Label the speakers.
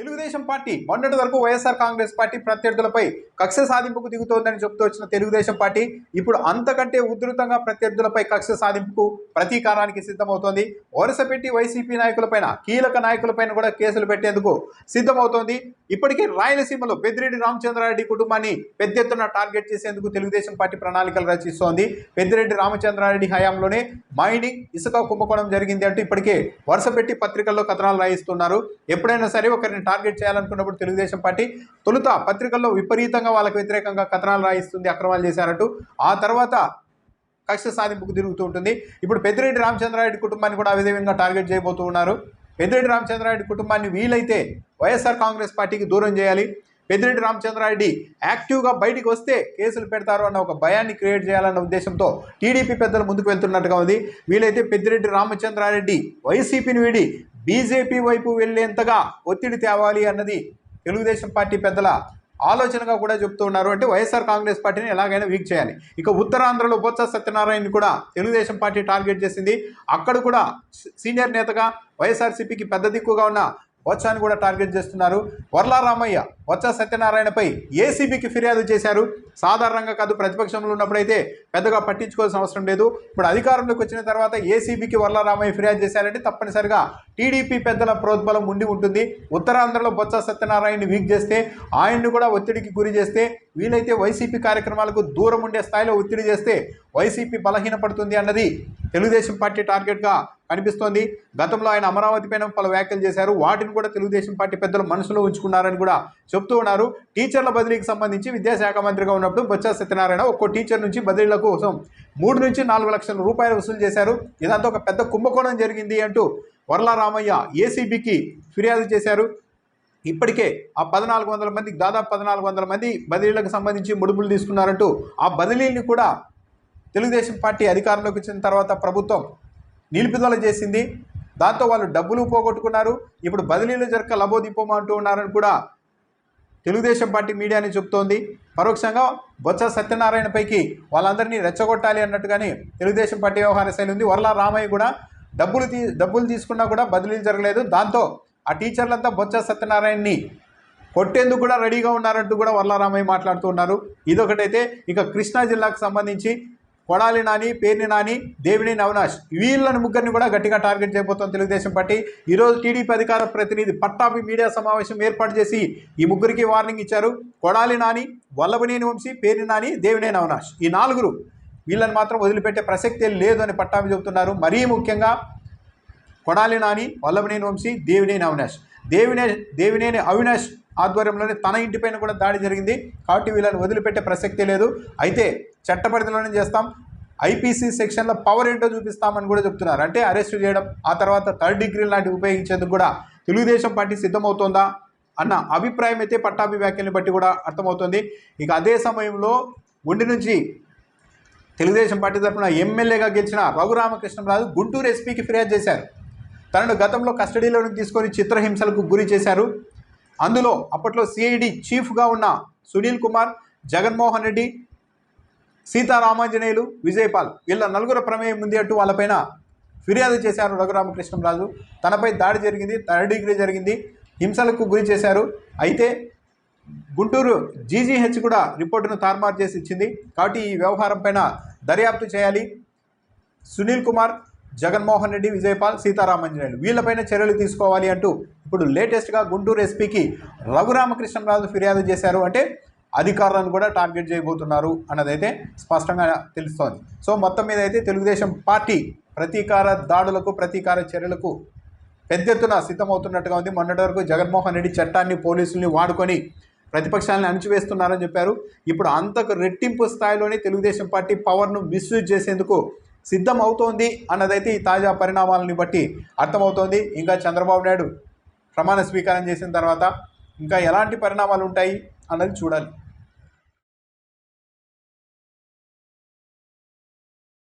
Speaker 1: Telugu Desam party మొన్నటి వరకు YSR Congress party ప్రత్యర్థులపై కక్ష సాధింపుకు దిగుతోందని చెబుతూ వచ్చిన తెలుగుదేశం పార్టీ ఇప్పుడు అంతకంటే ఉధృతంగా ప్రత్యర్థులపై కక్ష సాధింపుకు ప్రతీకారానికి సిద్ధమవుతోంది. వరుస పెట్టి వైసీపీ నాయకులపైన కీలక నాయకులపైన కూడా కేసులు పెట్టేందుకు సిద్ధమవుతోంది. ఇప్పటికే రాయలసీమలో పెద్దిరెడ్డి రామచంద్రారెడ్డి కుటుంబాన్ని పెద్ద ఎత్తున టార్గెట్ చేసేందుకు తెలుగుదేశం పార్టీ ప్రణాళికలు రచిస్తోంది. పెద్దిరెడ్డి రామచంద్రారెడ్డి హయాంలోనే మైనింగ్ ఇసుక కుంభకోణం జరిగింది అంటూ ఇప్పటికే వరుస పెట్టి పత్రికల్లో కథనాలు రాయిస్తున్నారు. ఎప్పుడైనా సరే ఒకరిని టార్గెట్ చేయాలనుకున్నప్పుడు తెలుగుదేశం పార్టీ తొలుత పత్రికల్లో విపరీతంగా వాళ్ళకు వ్యతిరేకంగా కథనాలు రాయిస్తుంది అక్రమాలు చేశారంటూ ఆ తర్వాత కక్ష సాధింపుకు తిరుగుతూ ఉంటుంది. ఇప్పుడు పెద్దిరెడ్డి రామచంద్రారెడ్డి కుటుంబాన్ని కూడా ఆ విధంగా టార్గెట్ చేయబోతూ ఉన్నారు. పెద్దిరెడ్డి రామచంద్రారెడ్డి కుటుంబాన్ని వీలైతే వైఎస్ఆర్ కాంగ్రెస్ పార్టీకి దూరం చేయాలి. పెద్దిరెడ్డి రామచంద్రారెడ్డి యాక్టివ్గా బయటికి వస్తే కేసులు పెడతారు అన్న ఒక భయాన్ని క్రియేట్ చేయాలన్న ఉద్దేశంతో టీడీపీ పెద్దలు ముందుకు వెళ్తున్నట్టుగా ఉంది. వీలైతే పెద్దిరెడ్డి రామచంద్రారెడ్డి వైసీపీని వీడి బీజేపీ వైపు వెళ్ళేంతగా ఒత్తిడి తేవాలి అన్నది తెలుగుదేశం పార్టీ పెద్దల ఆలోచనగా కూడా చెప్తూ ఉన్నారు. అంటే వైఎస్ఆర్ కాంగ్రెస్ పార్టీని ఎలాగైనా వీక్ చేయాలి. ఇక ఉత్తరాంధ్రలో బొత్స సత్యనారాయణ కూడా తెలుగుదేశం పార్టీ టార్గెట్ చేసింది. అక్కడ కూడా సీనియర్ నేతగా వైఎస్ఆర్సీపీకి పెద్ద దిక్కుగా ఉన్న బొత్సాని కూడా టార్గెట్ చేస్తున్నారు. వర్లా రామయ్య బొత్స సత్యనారాయణపై ఏసీబీకి ఫిర్యాదు చేశారు. సాధారణంగా కాదు ప్రతిపక్షంలో ఉన్నప్పుడైతే పెద్దగా పట్టించుకోవాల్సిన అవసరం లేదు. ఇప్పుడు అధికారంలోకి వచ్చిన తర్వాత ఏసీబీకి వరలరామయ్య ఫిర్యాదు చేశారంటే తప్పనిసరిగా టీడీపీ పెద్దల ప్రోద్బలం ఉండి ఉంటుంది. ఉత్తరాంధ్రలో బొత్స సత్యనారాయణని వీక్ చేస్తే ఆయన్ని కూడా ఒత్తిడికి గురి చేస్తే వీలైతే వైసీపీ కార్యక్రమాలకు దూరం ఉండే స్థాయిలో ఒత్తిడి చేస్తే వైసీపీ బలహీనపడుతుంది అన్నది తెలుగుదేశం పార్టీ టార్గెట్గా కనిపిస్తోంది. గతంలో ఆయన అమరావతి పైన పలు వ్యాఖ్యలు చేశారు. వాటిని కూడా తెలుగుదేశం పార్టీ పెద్దలు మనసులో ఉంచుకున్నారని కూడా చెప్తూ ఉన్నారు. టీచర్ల బదిలీకి సంబంధించి విద్యాశాఖ మంత్రిగా ఉన్నప్పుడు బొత్స సత్యనారాయణ ఒక్కో టీచర్ నుంచి బదిలీలో కోసం మూడు నుంచి నాలుగు లక్షల రూపాయలు వసూలు చేశారు. ఇదంతా ఒక పెద్ద కుంభకోణం జరిగింది అంటూ వరల రామయ్య ఏసీబీకి ఫిర్యాదు చేశారు. ఇప్పటికే ఆ పద్నాలుగు వందల మంది దాదాపు పద్నాలుగు వందల మంది బదిలీలకు సంబంధించి ముడుపులు తీసుకున్నారంటూ ఆ బదిలీని కూడా తెలుగుదేశం పార్టీ అధికారంలోకి వచ్చిన తర్వాత ప్రభుత్వం నిలుపుదల చేసింది. దాంతో వాళ్ళు డబ్బులు పోగొట్టుకున్నారు. ఇప్పుడు బదిలీలు జరక లబోదిపోమంటూ ఉన్నారని కూడా తెలుగుదేశం పార్టీ మీడియాని చెబుతోంది పరోక్షంగా బొత్స సత్యనారాయణపైకి వాళ్ళందరినీ రెచ్చగొట్టాలి అన్నట్టుగానే తెలుగుదేశం పార్టీ వ్యవహార శైలి ఉంది. వర్ల రామయ్య కూడా డబ్బులు తీ డబ్బులు తీసుకున్నా కూడా బదిలీలు జరగలేదు. దాంతో ఆ టీచర్లంతా బొత్స సత్యనారాయణని కొట్టేందుకు కూడా రెడీగా ఉన్నారంటూ కూడా వర్లారామయ్య మాట్లాడుతూ ఉన్నారు. ఇదొకటైతే ఇక కృష్ణా జిల్లాకు సంబంధించి కొడాలి నాని పేర్ని నాని దేవినేని అవినాష్ వీళ్ళని ముగ్గురిని కూడా గట్టిగా టార్గెట్ చేయబోతోంది తెలుగుదేశం పార్టీ. ఈరోజు టీడీపీ అధికార ప్రతినిధి పట్టాభి మీడియా సమావేశం ఏర్పాటు చేసి ఈ ముగ్గురికి వార్నింగ్ ఇచ్చారు. కొడాలి నాని వల్లభనేని వంశీ పేర్ని నాని దేవినేని అవినాష్ ఈ నాలుగురు వీళ్ళని మాత్రం వదిలిపెట్టే ప్రసక్తే లేదు అని పట్టాభి చెబుతున్నారు. మరీ ముఖ్యంగా కొడాలి నాని వల్లభనేని వంశీ దేవినేని అవినాష్ దేవినే దేవినేని అవినాష్ ఆధ్వర్యంలోనే తన ఇంటిపైన కూడా దాడి జరిగింది. కాబట్టి వీళ్ళని వదిలిపెట్టే ప్రసక్తి లేదు. అయితే చట్టపరిధిలోనే చేస్తాం. ఐపీసీ సెక్షన్లో పవర్ ఏంటో చూపిస్తామని కూడా చెప్తున్నారు. అంటే అరెస్ట్ చేయడం ఆ తర్వాత థర్డ్ డిగ్రీ లాంటివి ఉపయోగించేందుకు కూడా తెలుగుదేశం పార్టీ సిద్ధమవుతోందా అన్న అభిప్రాయం అయితే పట్టాభి వ్యాఖ్యల్ని బట్టి కూడా అర్థమవుతుంది. ఇక అదే సమయంలో ఉండి నుంచి తెలుగుదేశం పార్టీ తరఫున ఎమ్మెల్యేగా గెలిచిన రఘురామకృష్ణరాజు గుంటూరు ఎస్పీకి ఫిర్యాదు చేశారు. తనను గతంలో కస్టడీలోకి తీసుకొని చిత్రహింసలకు గురి చేశారు. అందులో అప్పట్లో సిఐడి చీఫ్గా ఉన్న సునీల్ కుమార్ జగన్మోహన్ రెడ్డి సీతారామాంజనేయులు విజయపాల్ వీళ్ళ నలుగురు ప్రమేయం ఉంది అంటూ వాళ్ళపైన ఫిర్యాదు చేశారు రఘురామకృష్ణరాజు. తనపై దాడి జరిగింది థర్డ్ డిగ్రీ జరిగింది హింసలకు గురి చేశారు. అయితే గుంటూరు జీజీహెచ్ కూడా రిపోర్టును తారుమారు చేసి ఇచ్చింది. కాబట్టి ఈ వ్యవహారం పైన దర్యాప్తు చేయాలి. సునీల్ కుమార్ జగన్మోహన్ రెడ్డి విజయపాల్ సీతారామంజనేయులు వీళ్ళపైన చర్యలు తీసుకోవాలి అంటూ ఇప్పుడు లేటెస్ట్గా గుంటూరు ఎస్పీకి రఘురామకృష్ణరాజు ఫిర్యాదు చేశారు. అంటే అధికారులను కూడా టార్గెట్ చేయబోతున్నారు అన్నదైతే స్పష్టంగా తెలుస్తోంది. సో మొత్తం మీద అయితే తెలుగుదేశం పార్టీ ప్రతీకార దాడులకు ప్రతీకార చర్యలకు పెద్ద ఎత్తున సిద్ధమవుతున్నట్టుగా ఉంది. మొన్నటి వరకు జగన్మోహన్ రెడ్డి చట్టాన్ని పోలీసుల్ని వాడుకొని ప్రతిపక్షాలను అణిచివేస్తున్నారని చెప్పారు. ఇప్పుడు అంతకు రెట్టింపు స్థాయిలోనే తెలుగుదేశం పార్టీ పవర్ను మిస్యూజ్ చేసేందుకు సిద్ధం అవుతోంది అన్నదైతే ఈ తాజా పరిణామాలని బట్టి అర్థమవుతోంది. ఇంకా చంద్రబాబు నాయుడు ప్రమాణ స్వీకారం చేసిన తర్వాత ఇంకా ఎలాంటి పరిణామాలు ఉంటాయి అన్నది చూడాలి.